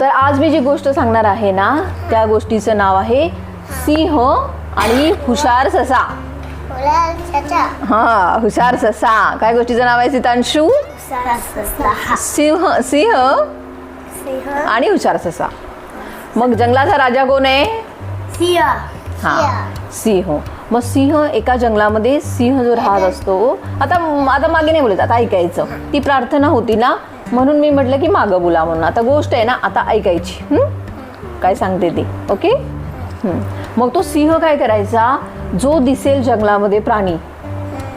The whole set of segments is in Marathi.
तर आज मी जी गोष्ट सांगणार आहे ना त्या गोष्टीचं नाव आहे सिंह आणि हुशार ससा. हा हुशार ससा. काय गोष्टीचं नाव आहे सीतांशू? सिंह सिंह सिंह आणि हुशार ससा. मग जंगलाचा राजा कोण आहे? सिंह हा सिंह. मग सिंह एका जंगलामध्ये सिंह जो राहत असतो आता आता मागे नाही बोलत आता ऐकायचं. ती प्रार्थना होती ना म्हणून मी म्हटलं की मागं बोला म्हणून. आता गोष्ट आहे ना आता ऐकायची. हं? काय सांगते ती? ओके. मग तो सिंह काय करायचा? जो दिसेल जंगलामध्ये प्राणी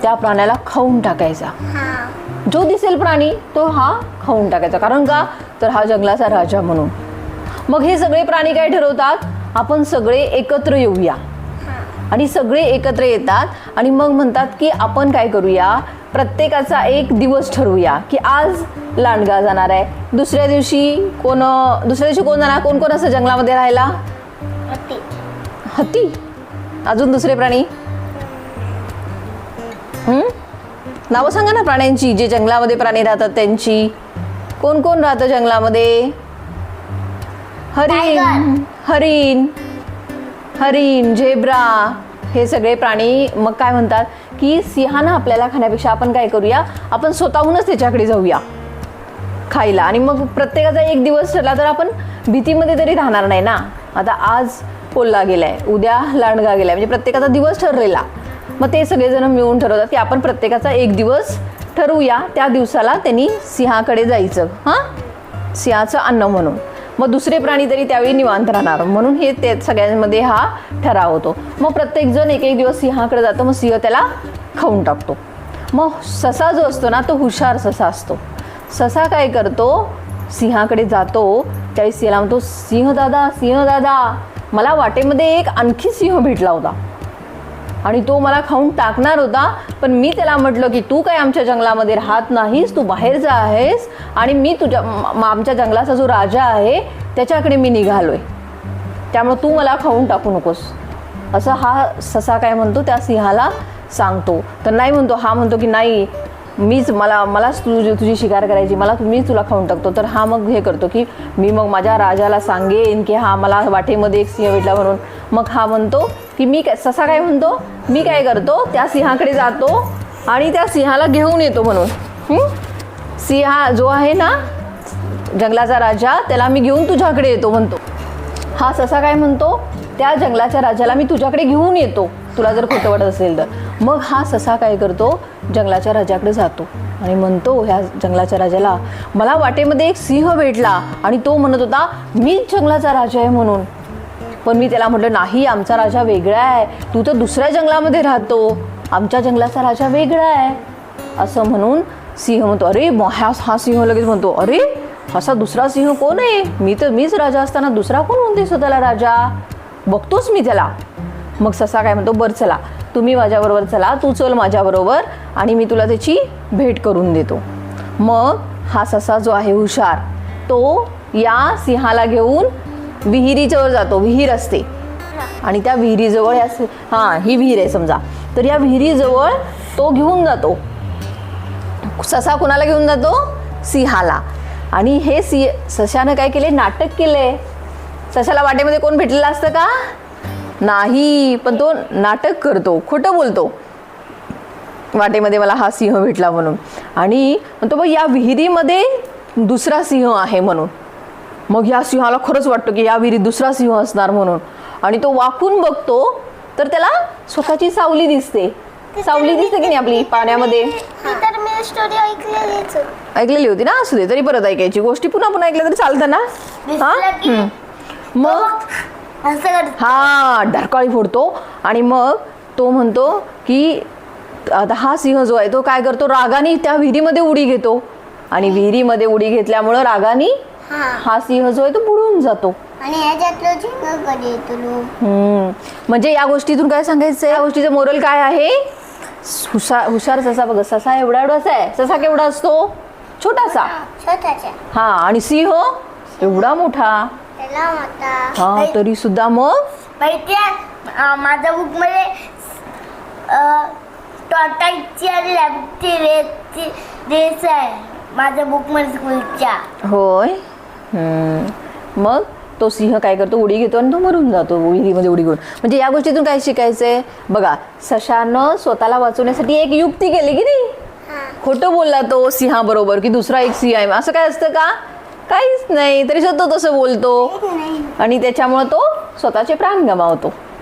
त्या प्राण्याला खाऊन टाकायचा. जो दिसेल प्राणी तो हा खाऊन टाकायचा. कारण का? तर हा जंगलाचा राजा म्हणून. मग हे सगळे प्राणी काय ठरवतात? आपण सगळे एकत्र येऊया. आणि सगळे एकत्र येतात आणि मग म्हणतात की आपण काय करूया? प्रत्येकाचा एक दिवस ठरवूया की आज लांडगा जाणार आहे. दुसऱ्या दिवशी कोण दुसऱ्या दिवशी कोण जाणार? कोण कोण असं जंगलामध्ये राहायला? हत्ती. अजून दुसरे प्राणी? नावं सांगा ना प्राण्यांची जे जंगलामध्ये प्राणी राहतात त्यांची. कोण कोण राहतं जंगलामध्ये? हरिण. हरिण. हरिण झेब्रा. हे सगळे प्राणी मग काय म्हणतात की सिंहानं आपल्याला खाण्यापेक्षा आपण काय करूया? आपण स्वतःहूनच त्याच्याकडे जाऊया खायला. आणि मग प्रत्येकाचा एक दिवस ठरला तर आपण भीतीमध्ये तरी राहणार नाही ना? आता आज कोल्हा गेलाय उद्या लांडगा गेलाय म्हणजे प्रत्येकाचा दिवस ठरलेला. मग ते सगळेजण मिळून ठरवतात की आपण प्रत्येकाचा एक दिवस ठरवूया त्या दिवसाला त्यांनी सिंहाकडे जायचं. हां? सिंहाचं अन्न म्हणून. मग दुसरे प्राणी तरी त्यावेळी निवांत राहणार. म्हणून हे ते सगळ्यांमध्ये हा ठराव होतो. मग प्रत्येकजण एक एक दिवस सिंहाकडे जातो मग सिंह त्याला खाऊन टाकतो. मग ससा जो असतो ना तो हुशार ससा असतो. ससा काय करतो? सिंहाकडे जातो. त्यावेळी सिंहाला म्हणतो सिंह दादा सिंह दादा. मला वाटेमध्ये एक आणखी सिंह भेटला होता. आणि तो मला खाऊन टाकणार होता. पण मी त्याला म्हटलं की तू काय आमच्या जंगलामध्ये राहत नाहीस तू बाहेर जा आहेस आणि मी तुझ्या आमच्या जंगलाचा जो राजा आहे त्याच्याकडे मी निघालोय. त्यामुळे तू मला खाऊन टाकू नकोस. असं हा ससा काय म्हणतो? त्या सिंहाला सांगतो. तर नाही म्हणतो हा म्हणतो की नाही मीच मला मलाच तुझी तुझी शिकार करायची मला मी तुला खाऊन टाकतो. तर हा मग हे करतो की मी मग माझ्या राजाला सांगेन की हा मला वाटेमध्ये एक सिंह भेटला म्हणून. मग हा म्हणतो की मी काय ससा काय म्हणतो? मी काय करतो? त्या सिंहाकडे जातो आणि त्या सिंहाला घेऊन येतो म्हणून. सिंहा जो आहे ना जंगलाचा राजा त्याला मी घेऊन तुझ्याकडे येतो म्हणतो. हा ससा काय म्हणतो? त्या जंगलाच्या राजाला मी तुझ्याकडे घेऊन येतो. तुला जर खोटं वाटत असेल तर. मग हा ससा काय करतो? जंगलाच्या राजाकडे जातो. आणि म्हणतो ह्या जंगलाच्या राजाला मला वाटेमध्ये एक सिंह भेटला. आणि तो म्हणत होता मीच जंगलाचा राजा आहे म्हणून. पण मी त्याला म्हटलं नाही आमचा राजा वेगळा आहे. तू तर दुसऱ्या जंगलामध्ये राहतो. आमच्या जंगलाचा राजा वेगळा आहे. असं म्हणून सिंह म्हणतो अरे हा हा सिंह लगेच म्हणतो अरे असा दुसरा सिंह कोण आहे? मी तर मीच राजा असताना दुसरा कोण म्हणते स्वतःला राजा? बघतोच मी त्याला. मग ससा काय म्हणतो बरं चला. तुम्ही माझ्याबरोबर चला तू चल माझ्याबरोबर आणि मी तुला त्याची भेट करून देतो. मग हा ससा जो आहे हुशार तो या सिंहाला घेऊन विहिरीजवळ जातो विहीर असते. आणि त्या विहिरीजवळ या हां ही विहीर आहे समजा. तर या विहिरीजवळ तो घेऊन जातो. ससा कुणाला घेऊन जातो? सिंहाला. आणि हे सिंह सशानं काय केले? नाटक केले. सशाला वाटेमध्ये कोण भेटलेलं असतं का? नाही पण तो नाटक करतो खोटं बोलतो. वाटेमध्ये मला हा सिंह भेटला म्हणून. आणि म्हणतो बघ या विहिरीमध्ये दुसरा सिंह आहे म्हणून. मग या सिंहाला खरंच वाटतं की या विहिरीत दुसरा सिंह असणार म्हणून. आणि तो वाकून बघतो तर त्याला स्वतःची सावली दिसते. सावली दिसते की नाही आपली पाण्यामध्ये. ऐकलेली होती ना? असू दे तरी परत ऐकायची. गोष्टी पुन्हा पुन्हा ऐकल्या तरी चालतं ना? हा. मग हा ढरकाळी फोडतो. आणि मग तो म्हणतो की आता हा सिंह जो आहे तो काय करतो? रागाने त्या विहिरीमध्ये उडी घेतो. आणि विहिरीमध्ये उडी घेतल्यामुळं रागाने हा. सिंह जो आहे तो बुडून जातो. म्हणजे या गोष्टीतून काय सांगायचं या गोष्टीचं मोरल काय आहे? हुशार हुशार ससा बघ. ससा एवढा एवढाच आहे. ससा केवढा असतो? छोटासा. हा आणि सिंह एवढा मोठा. हा तरी सुद्धा मग? माहिती माझ्या बुकमध्ये टॉटाची आणि लॅबची रेसची रेस आहे. माझ्या बुकमध्ये स्कूलच्या होय? हम्म. मग? तो सिंह काय करतो? उडी घेतो आणि तो मरून जातो. उडीमध्ये उडी घेऊन. म्हणजे या गोष्टीतून काय शिकायचंय? बघा सशानं स्वतःला वाचवण्यासाठी एक युक्ती केली की नाही? खोटं बोलला तो सिंहा बरोबर की दुसरा एक सिंह आहे. असं काय असतं का? काहीच नाही तरी सुद्धा तसं बोलतो. हो आणि त्याच्यामुळे तो स्वतःचे प्राण गमावतो.